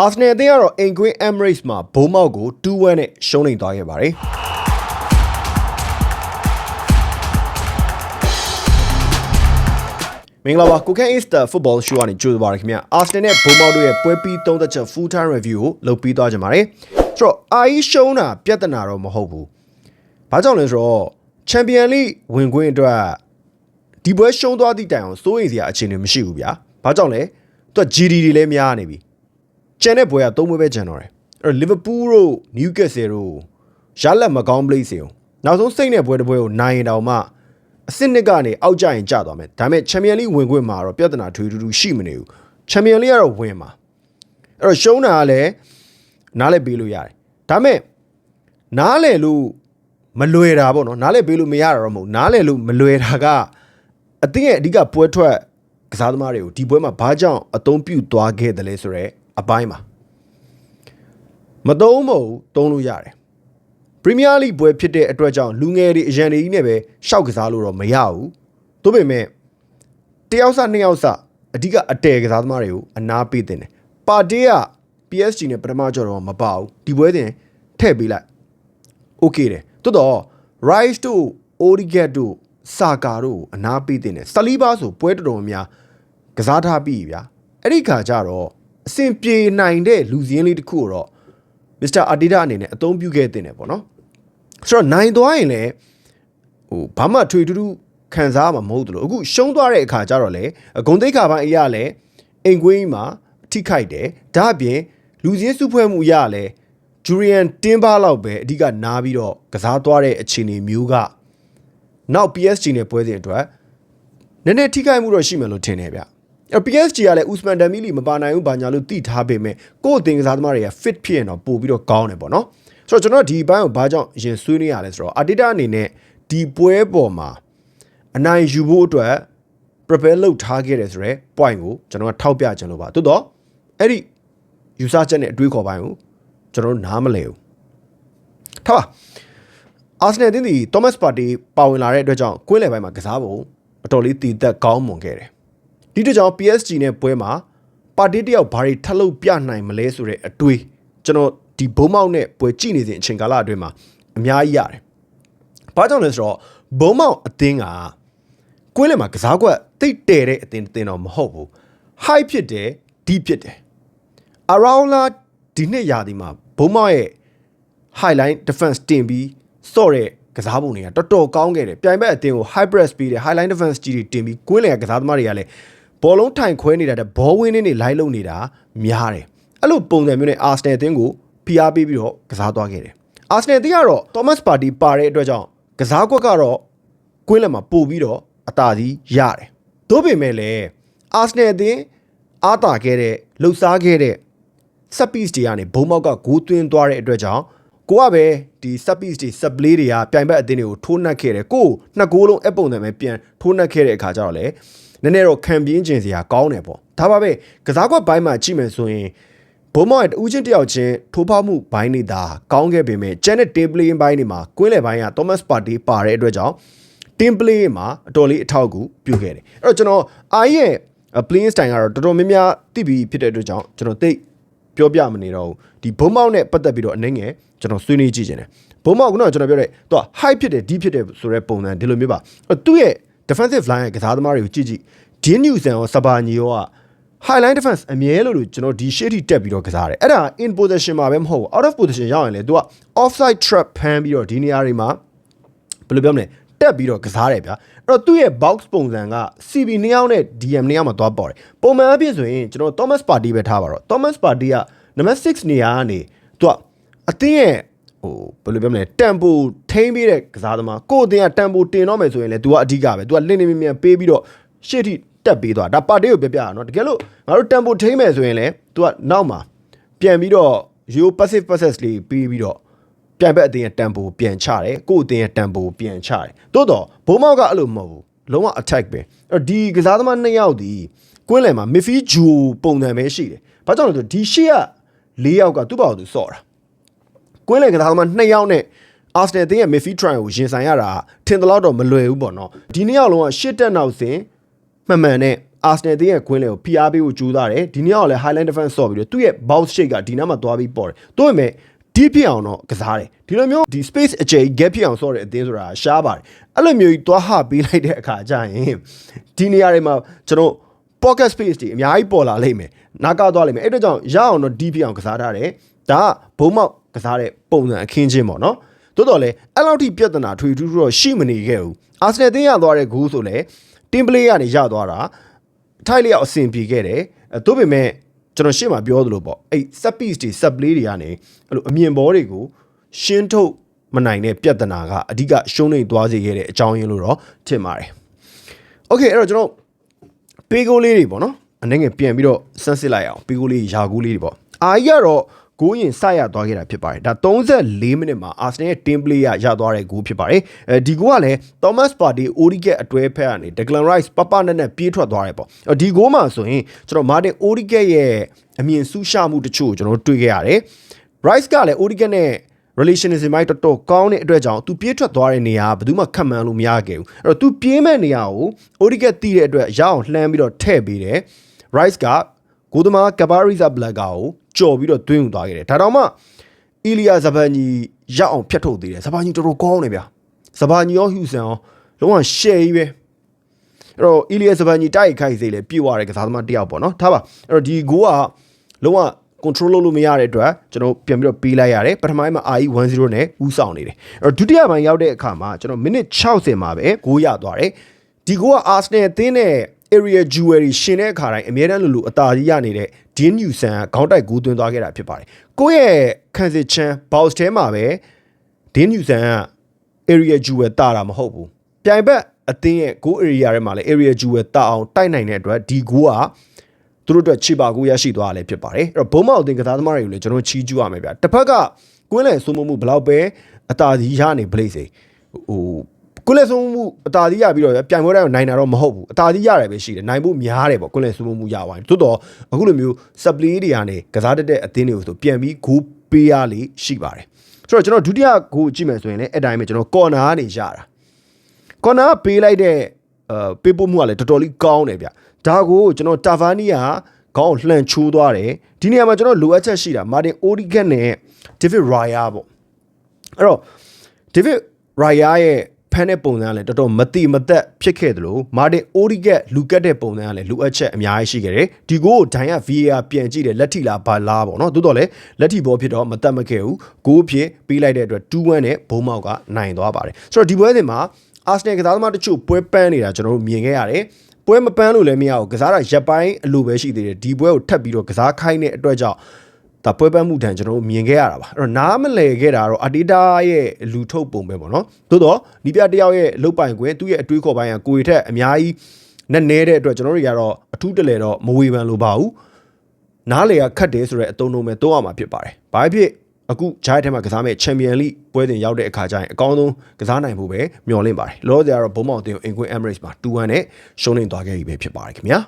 အာဆနယ်အသင်းကတော့အင်ကွင်း Emirates မှာဘုံမောက်ကို2-1နဲ့ရှုံးနိမ့်သွားခဲ့ပါတယ်မင်္ဂလာပါကိုကန် Easter Football Show ကနေကြိုဆိုပါရခင်ဗျာအာဆနယ်နဲ့ဘုံမောက်တို့ရဲ့ပွဲပြီးသုံးသက်ချက် full time review ကိုလုပ်ပြီးသွားကြပါမယ်ဆိုတော့အာအီရှုံးတာပြဿနာတော့မဟုတ်ဘူးဘာကြောင့်လဲဆိုတော့ Champion League ဝင်ခွင့်အတွက်ဒီပွဲရှုံးသွားသည့်တိုင်အောင်စိုးရိမ်စရာအခြေအနေမရှိဘူးဗျာဘာကြောင့်လဲသူက GD တွေလည်းများနေပြီ ကျန်တဲ့ဘွဲကသုံးပွဲပဲကျန်တော့တယ်အဲ့တော့လီဗာပူးတို့နယူးကက်ဆယ်တို့ရလက်မကောင်းပလိစီအောင်နောက်ဆုံးစိတ်နဲ့ဘွဲတစ်ပွဲကိုနိုင်ရင်တောင်မှအစစ်နှစ်ကနေအောက်ကျရင်ကျသွားမယ်ဒါပေမဲ့ချန်ပီယံလိဝင်ခွင့်မှာတော့ပြဿနာထွေထူးထူးရှိမနေဘူးချန်ပီယံလိကတော့ဝင်မှာအဲ့တော့ရှုံးတာကလည်းနားလဲပေးလို့ရတယ်ဒါပေမဲ့နားလဲလို့မလွယ်တာပေါ့နော်နားလဲပေးလို့မရတာတော့မဟုတ်နားလဲလို့မလွယ်တာကအတင်းရဲ့အဓိကပွဲထွက်ကစားသမားတွေကိုဒီပွဲမှာဘာကြောင့်အသုံးပြုသွားခဲ့တယ်လဲဆိုတော့ အပိုင်းပါမသုံးမဟုတ်သုံးလို့ရတယ်ပရီးမီးယားလိပွဲဖြစ်တဲ့အတွက်ကြောင့်လူငယ်တွေအရန်တွေကြီးနဲ့ပဲရှောက်ကစားလို့တော့မရဘူးသို့ပေမဲ့တယောက်စနှစ်ယောက်စအဓိကအတဲကစားသမားတွေကိုအနာပေးတင်တယ်ပါတေးက PSG နဲ့ပထမကြော်တော့မပါဘူးဒီပွဲတင်ထည့်ပေးလိုက် okay တယ်တော်တော့ Rice တို့ Odegaard တို့စာကာတို့ကိုအနာပေးတင်တယ်ဆလီဘာဆိုပွဲတော်တော်များများကစားထားပြီဗျာအဲ့ဒီခါကျတော့ အဆင်ပြေနိုင်တဲ့လူစင်းလေးတစ်ခုကိုတော့ Mr. Adida အနေနဲ့အသုံးပြုခဲ့တင်တယ်ပေါ့နော်ဆိုတော့နိုင်သွားရင်လည်းဟိုဘာမှထွေထူးထူးခံစားမှာမဟုတ်ဘူးလို့အခုရှုံးသွားတဲ့အခါကျတော့လေဂုံတိတ်ခါပိုင်းအရာလည်းအိမ်ကွင်းမှာထိခိုက်တယ်ဒါအပြင်လူစင်းစုဖွဲ့မှုအရာလည်းဂျူရီယန်တင်းပါလောက်ပဲအဓိကနားပြီးတော့ကစားသွားတဲ့အခြေအနေမျိုးကနောက် PSG နဲ့ပွဲစဉ်အတွက်နည်းနည်းထိခိုက်မှုတော့ရှိမယ်လို့ထင်တယ်ဗျအဲ့ PSG ကလည်းဥစမန်ဒမ်မီလီမပါနိုင်ဘူးဘာညာလို့တိထားပေမဲ့ကိုယ့်အသင်ကစားသမားတွေက fit ဖြစ်ရင်တော့ပို့ပြီးတော့ကောင်းတယ်ပေါ့နော်ဆိုတော့ကျွန်တော်ဒီဘိုင်းကိုဘာကြောင့်ရင်ဆွေးနေရလဲဆိုတော့အာတီတာအနေနဲ့ဒီပွဲပေါ်မှာအနိုင်ယူဖို့အတွက် prepare လုပ်ထားခဲ့တယ်ဆိုတော့ point ကိုကျွန်တော်ကထောက်ပြခြင်းလို့ပါတိုးတော့အဲ့ဒီယူဆချက်နဲ့အတွေးခေါ်ပိုင်းကိုကျွန်တော်တို့နားမလဲဘူးထားပါအာဆနယ်တင်းဒီသောမတ်ပါတီပါဝင်လာတဲ့အတွက်ကြောင့်ကွင်းလယ်ပိုင်းမှာကစားဖို့အတော်လေးတည်သက်ကောင်းမွန်ခဲ့တယ် ဒီတကြောင် PSG နဲ့ပွဲမှာပါတီတယောက်ဘာတွေထပ်လုပ်ပြနိုင်မလဲဆိုတဲ့အတွေးကျွန်တော်ဒီဘုံမောက်နဲ့ပွဲကြည့်နေစဉ်အချိန်ကာလအတွင်းမှာအများကြီးရတယ်။ဘာကြောင့်လဲဆိုတော့ဘုံမောက်အသင်းကကွင်းလယ်မှာကစားကွက်တိတ်တဲတဲ့အသင်းအသင်းတော့မဟုတ်ဘူး။ high ဖြစ်တယ် deep ဖြစ်တယ်။ around လာဒီနှစ်ရာသီမှာဘုံမောက်ရဲ့ highline defense တင်ပြီးစော့တဲ့ကစားပုံတွေကတော်တော်ကောင်းခဲ့တယ်ပြိုင်ဘက်အတင်းကို high press ပြီးတယ် highline defense ကြီးတွေတင်ပြီးကွင်းလယ်ကကစားသမားတွေကလည်း ဘောလုံးထိုင်ခွဲနေတာတဲ့ဘောဝင်းနေနေလိုက်လုံနေတာများတယ်အဲ့လိုပုံစံမျိုးနဲ့ Arsenal အသင်းကိုဖိအားပေးပြီးတော့ကစားသွားခဲ့တယ် Arsenal အသင်းကတော့ Thomas Partey ပါတဲ့အတွက်ကြောင့်ကစားကွက်ကတော့ကွင်းလယ်မှာပို့ပြီးတော့အသာစီးရတယ်သို့ပေမဲ့လည်း Arsenal အသင်းအားတာခဲ့တဲ့လှုပ်ရှားခဲ့တဲ့ set piece တွေကနေဘုံမောက်ကဂိုးသွင်းသွားတဲ့အတွက်ကြောင့်ကိုကပဲဒီ set piece တွေ set play တွေကပြိုင်ဘက်အသင်းတွေကိုထိုးနှက်ခဲ့တယ်ကိုနှစ်ဂိုးလုံးအပုံစံပဲပြန်ထိုးနှက်ခဲ့တဲ့အခါကျတော့လေ နည်းနည်းတော့ခံပြင်းကျင်စရာကောင်းတယ်ပေါ့ဒါပါပဲကစားကွက်ဘိုင်းမှာကြည့်မယ်ဆိုရင်ဘုံမောက်ရဲ့တူးချင်းတယောက်ချင်းထိုးဖောက်မှုဘိုင်းတွေသာကောင်းခဲ့ပေမဲ့ကျန်တဲ့ team play ဘိုင်းတွေမှာကွင်းလယ်ဘိုင်းက Thomas Partey ပါတဲ့အတွက်ကြောင့် team play မှာအတော်လေးအထောက်အကူပြုခဲ့တယ်အဲ့တော့ကျွန်တော်အားရဲ့ playing style ကတော့တော်တော်များများသိပြီးဖြစ်တဲ့အတွက်ကြောင့်ကျွန်တော်သိပြောပြမနေတော့ဘူးဒီဘုံမောက်နဲ့ပတ်သက်ပြီးတော့အနေငယ်ကျွန်တော်ဆွေးနွေးကြည့်ခြင်းတယ်ဘုံမောက်ကတော့ကျွန်တော်ပြောတဲ့သူက high ဖြစ်တယ် deep ဖြစ်တယ်ဆိုတဲ့ပုံစံဒီလိုမျိုးပါအဲ့သူ့ရဲ့ defensive line ရဲ့ကစားသမားတွေကိုကြည့်ကြည့် Dean Newson ရောစပါညီရောက highline defense အမြဲလို့လို့ကျွန်တော်ဒီရှေ့ထိတက်ပြီးတော့ကစားတယ်အဲ့ဒါ in position မှာပဲမဟုတ်ဘူး out of position ရောက်ရင်လေ तू က offside trap ဖမ်းပြီးတော့ဒီနေရာတွေမှာဘယ်လိုပြောမလဲတက်ပြီးတော့ကစားတယ်ဗျာအဲ့တော့သူ့ရဲ့ box ပုံစံက CB နှစ်ယောက်နဲ့ DM နှစ်ယောက်မှာသွားပေါ်တယ်ပုံမှန်အဖြစ်ဆိုရင်ကျွန်တော် Thomas Partey ပဲထားပါတော့ Thomas Partey ကနံပါတ်6နေရာကနေသူကအသင်းရဲ့ ဟိုဘယ်လိုပြောမလဲတန်ပိုထိန်းပေးတဲ့ကစားသမားကိုယ့်အသင်းကတန်ပိုတင်တော့မယ်ဆိုရင်လေ तू ကအဓိကပဲ तू ကလင်းနေမြင်မြန်ပေးပြီးတော့ရှေ့ထိတက်ပေးသွားဒါပါတေးကိုပြပြရအောင်နော်တကယ်လို့ငါတို့တန်ပိုထိန်းမယ်ဆိုရင်လေ तू ကနောက်မှာပြန်ပြီးတော့ yo passive passes လေးပေးပြီးတော့ပြိုင်ဘက်အသင်းရဲ့တန်ပိုပြန်ချတယ်ကိုယ့်အသင်းရဲ့တန်ပိုပြန်ချတယ်တိုးတော့ဘိုးမောက်ကအဲ့လိုမဟုတ်ဘူးလုံးဝ attack ပဲအဲ့တော့ဒီကစားသမားနှစ်ယောက်ဒီကွင်းလယ်မှာ midfield ဂျူပုံစံပဲရှိတယ်ဘာကြောင့်လဲဆိုဒီရှေ့က၄ယောက်ကသူ့ဘာလို့သူစော့တာ ကွင်းလယ်ကစားသမားနှစ်ယောက်နဲ့အာဆနယ်အသင်းရဲ့ midfield try ကိုရင်ဆိုင်ရတာထင်သလောက်တော့မလွယ်ဘူးပေါ့နော်ဒီနှစ်ယောက်လုံးကရှစ်တက်နောက်စဉ်မှန်မှန်နဲ့ Arsenal တင်းရဲ့ကွင်းလေကို PR ပေးဖို့ကြိုးစားတယ်ဒီနေ့ကလည်း Highland Defense ဆော့ပြီးတော့သူ့ရဲ့ bounce shake ကဒီနားမှာသွားပြီးပေါ်တယ်တို့ပေမဲ့ deep ဖြစ်အောင်တော့ကစားတယ်ဒီလိုမျိုးဒီ space အကျယ် gap ဖြစ်အောင်ဆော့တဲ့အသင်းဆိုတာရှားပါတယ်အဲ့လိုမျိုးကြီးသွားဟပေးလိုက်တဲ့အခါကျရင်ဒီနေရာတွေမှာကျွန်တော် pocket space တွေအများကြီးပေါ်လာလိမ့်မယ်နားကောက်သွားလိမ့်မယ်အဲ့ဒါကြောင့်ရအောင်တော့ deep ဖြစ်အောင်ကစားထားတယ်ဒါကဘုံမောက် ကစားတဲ့ပုံစံအခင်းချင်းပေါ့နော်တိုးတော်လဲအဲ့လောက်ထိပြဿနာထွေထူးထူးတော့ရှိမနေခဲ့ဘူးအာဆနယ်တင်းရသွားတဲ့ဂိုးဆိုလဲတင်ပလေးကနေရသွားတာထိုက်လျောက်အဆင်ပြေခဲ့တယ်အဲတို့ပေမဲ့ကျွန်တော်ရှေ့မှာပြောသလိုပေါ့အဲ့ set piece တွေ set play တွေကနေအဲ့လိုအမြင်ဘောတွေကိုရှင်းထုတ်မနိုင်တဲ့ပြဿနာကအဓိကရှုံးနေသွားစေခဲ့တဲ့အကြောင်းရင်းလို့တော့ထင်ပါတယ်။ Okay အဲ့တော့ကျွန်တော်ပေးကိုလေးတွေပေါ့နော်အနေငယ်ပြန်ပြီးတော့ဆန်းစစ်လိုက်အောင်ပေးကိုလေးယာကူးလေးတွေပေါ့အာကြီးကတော့ ဂိုးရင်စရသွားခဲ့တာဖြစ်ပါတယ်ဒါ34မိနစ်မှာအာဆနယ်ရဲ့ team play ရရသွားတဲ့ဂိုးဖြစ်ပါတယ်အဲဒီဂိုးကလည်း Thomas Partey Origet အတွဲဖက်ကနေ Declan Rice ပပနဲ့နဲ့ပြေးထွက်သွားတယ်ပေါ့ဒီဂိုးမှာဆိုရင်ကျွန်တော် Martin Origet ရဲ့အမြင်ဆူးရှမှုတချို့ကျွန်တော်တွေ့ခဲ့ရတယ် Rice ကလည်း Origet နဲ့ relationship မိုက်တော်တော်ကောင်းတဲ့အတွက်ကြောင့် तू ပြေးထွက်သွားတဲ့နေရာဘယ်သူမှခတ်မှန်းလို့မရခဲ့ဘူးအဲ့တော့ तू ပြေးမဲ့နေရာကို Origet တီးတဲ့အတွက်ရအောင်လှမ်းပြီးတော့ထည့်ပေးတယ် Rice က ကိုသမားကဘာရီဇာဘလက်ကာကိုကြော်ပြီးတော့တွင်းယူသွားခဲ့တယ်ဒါတော့မှအီလီယာဇဗန်ဂျီရအောင်ဖြတ်ထုတ်သေးတယ်ဇဗန်ဂျီတော်တော်ကောင်းတယ်ဗျာဇဗန်ဂျီရောဟျူဆန်ရောလုံးဝရှယ်ကြီးပဲအဲ့တော့အီလီယာဇဗန်ဂျီတိုက်ခိုက်စေလေပြေသွားတယ်ကစားသမားတယောက်ပေါ့နော်ထားပါအဲ့တော့ဒီဂိုးကလုံးဝ control လုပ်လို့မရတဲ့အတွက်ကျွန်တော်ပြန်ပြီးတော့ပေးလိုက်ရတယ်ပထမပိုင်းမှာ RE 10နဲ့ဦးဆောင်နေတယ်အဲ့တော့ဒုတိယပိုင်းရောက်တဲ့အခါမှာကျွန်တော်မိနစ်60မှာပဲဂိုးရသွားတယ်ဒီဂိုးက Arsenal အသင်းနဲ့ area jewelry ရှင်တဲ့အခါတိုင်းအများတန်းလူလူအသာကြီးရနေတဲ့ Dean Newson ကခေါင်းတိုက်ဂိုးသွင်းသွားခဲ့တာဖြစ်ပါတယ်ကိုယ့်ရဲ့ခံစစ်ချမ်း box ထဲမှာပဲ Dean Newson က area jewel တာတာမဟုတ်ဘူးပြိုင်ဘက်အသင်းရဲ့ goal area ထဲမှာလည်း area jewel တာအောင်တိုက်နိုင်တဲ့အတွက်ဒီဂိုးကသူတို့အတွက်ခြေပါကိုရရှိသွားတယ်ဖြစ်ပါတယ်အဲ့တော့ဘုံမောက်အသင်းကစားသမားတွေကိုလည်းကျွန်တော်ချီးကျူးရမယ်ဗျတစ်ဖက်ကကွင်းလယ်စိုးမိုးမှုဘယ်လောက်ပဲအသာကြီးရနေပလိစေဟို ကွင်းလယ်စိုးမိုးမှုအသာကြီးရပြီးတော့ပြိုင်ပွဲတိုင်းနိုင်တာတော့မဟုတ်ဘူးအသာကြီးရတယ်ပဲရှိတယ်နိုင်ဖို့များတယ်ပေါ့ကွင်းလယ်စိုးမိုးမှုရသွားတယ်သို့တော့အခုလိုမျိုးစပလီတွေကနေကစားတတ်တဲ့အသင်းတွေကိုဆိုပြန်ပြီးဂိုးပေးရလေရှိပါတယ်ဆိုတော့ကျွန်တော်ဒုတိယဂိုးကြည့်မယ်ဆိုရင်လည်းအဲ့တိုင်းပဲကျွန်တော်ကော်နာကနေရတာကော်နာပေးလိုက်တဲ့အဲပေးပို့မှုကလည်းတော်တော်လေးကောင်းတယ်ဗျဒါကိုကျွန်တော်တာဗာနီယာခေါင်းလှန်ချိုးသွားတယ်ဒီနေရာမှာကျွန်တော်လိုအပ်ချက်ရှိတာမာတင်အိုဒီဂက်နဲ့ဒေးဗစ်ရိုင်ယာပေါ့အဲ့တော့ဒေးဗစ်ရိုင်ယာရဲ့ ဖန်တဲ့ပုံစံကလည်းတော်တော်မတိမသက်ဖြစ်ခဲ့တယ်လို့မာတင်အိုဒီဂက်လူကတ်တဲ့ပုံစံကလည်းလိုအပ်ချက်အများကြီးရှိခဲ့တယ်ဒီကိုဒိုင်က VAR ပြန်ကြည့်တယ်လက်ထိလားဘာလားပေါ့နော်သို့တော်လည်းလက်ထိဘောဖြစ်တော့မတက်မခဲ့ဘူးဂိုးဖြစ်ပေးလိုက်တဲ့အတွက်2-1နဲ့ဘုံမောက်ကနိုင်သွားပါတယ်ဆိုတော့ဒီပွဲစဉ်မှာအာဆနယ်ကစားသမားတချို့ပွဲပန်းနေတာကျွန်တော်တို့မြင်ခဲ့ရတယ်ပွဲမပန်းလို့လည်းမရဘူးကစားတာရက်ပိုင်းအလိုပဲရှိသေးတယ်ဒီပွဲကိုထပ်ပြီးတော့ကစားခိုင်းတဲ့အတွက်ကြောင့် ဒါပွဲပန်းမှုတန်ကျွန်တော်တို့မြင်ခဲ့ရတာပါအဲ့တော့နားမလဲခဲ့တာတော့အတီတာရဲ့လူထုတ်ပုံပဲပေါ့နော်သို့တော့ဒီပြတယောက်ရဲ့လုတ်ပိုင်ခွင့်သူ့ရဲ့အတွေးခေါ်ပိုင်းကကိုရီထက်အများကြီးနဲ့နေတဲ့အတွက်ကျွန်တော်တို့ကတော့အထူးတလဲတော့မဝေဖန်လိုပါဘူးနားလေကခတ်တယ်ဆိုတော့အတုံးလုံးပဲသုံးရမှာဖြစ်ပါတယ်ဘာဖြစ်အခုဂျိုင်းထဲမှာကစားမဲ့ချန်ပီယံလိပွဲစဉ်ရောက်တဲ့အခါကျရင်အကောင်းဆုံးကစားနိုင်ဖို့ပဲမျှော်လင့်ပါတယ်လောဆယ်ကတော့ဘုံမောင်တင်ကိုအင်ကွင်း Emirates မှာ2-1နဲ့ရှုံးနေသွားခဲ့ပြီပဲဖြစ်ပါတယ်ခင်ဗျာ